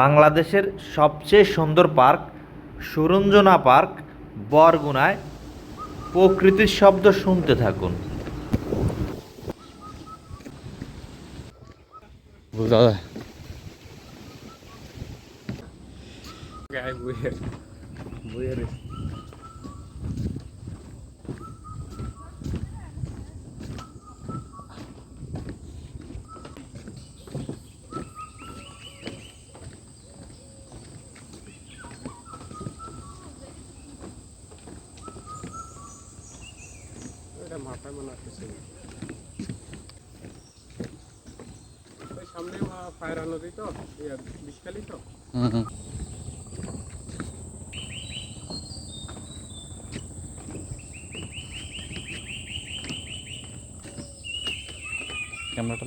বাংলাদেশের সবচেয়ে সুন্দর পার্ক সুরঞ্জনা পার্ক বরগুনায় প্রকৃতির শব্দ শুনতে থাকুন। বোঝা মাথায় মনে হচ্ছে সামনে ফায়ার নদী তো তো। ক্যামেরাটা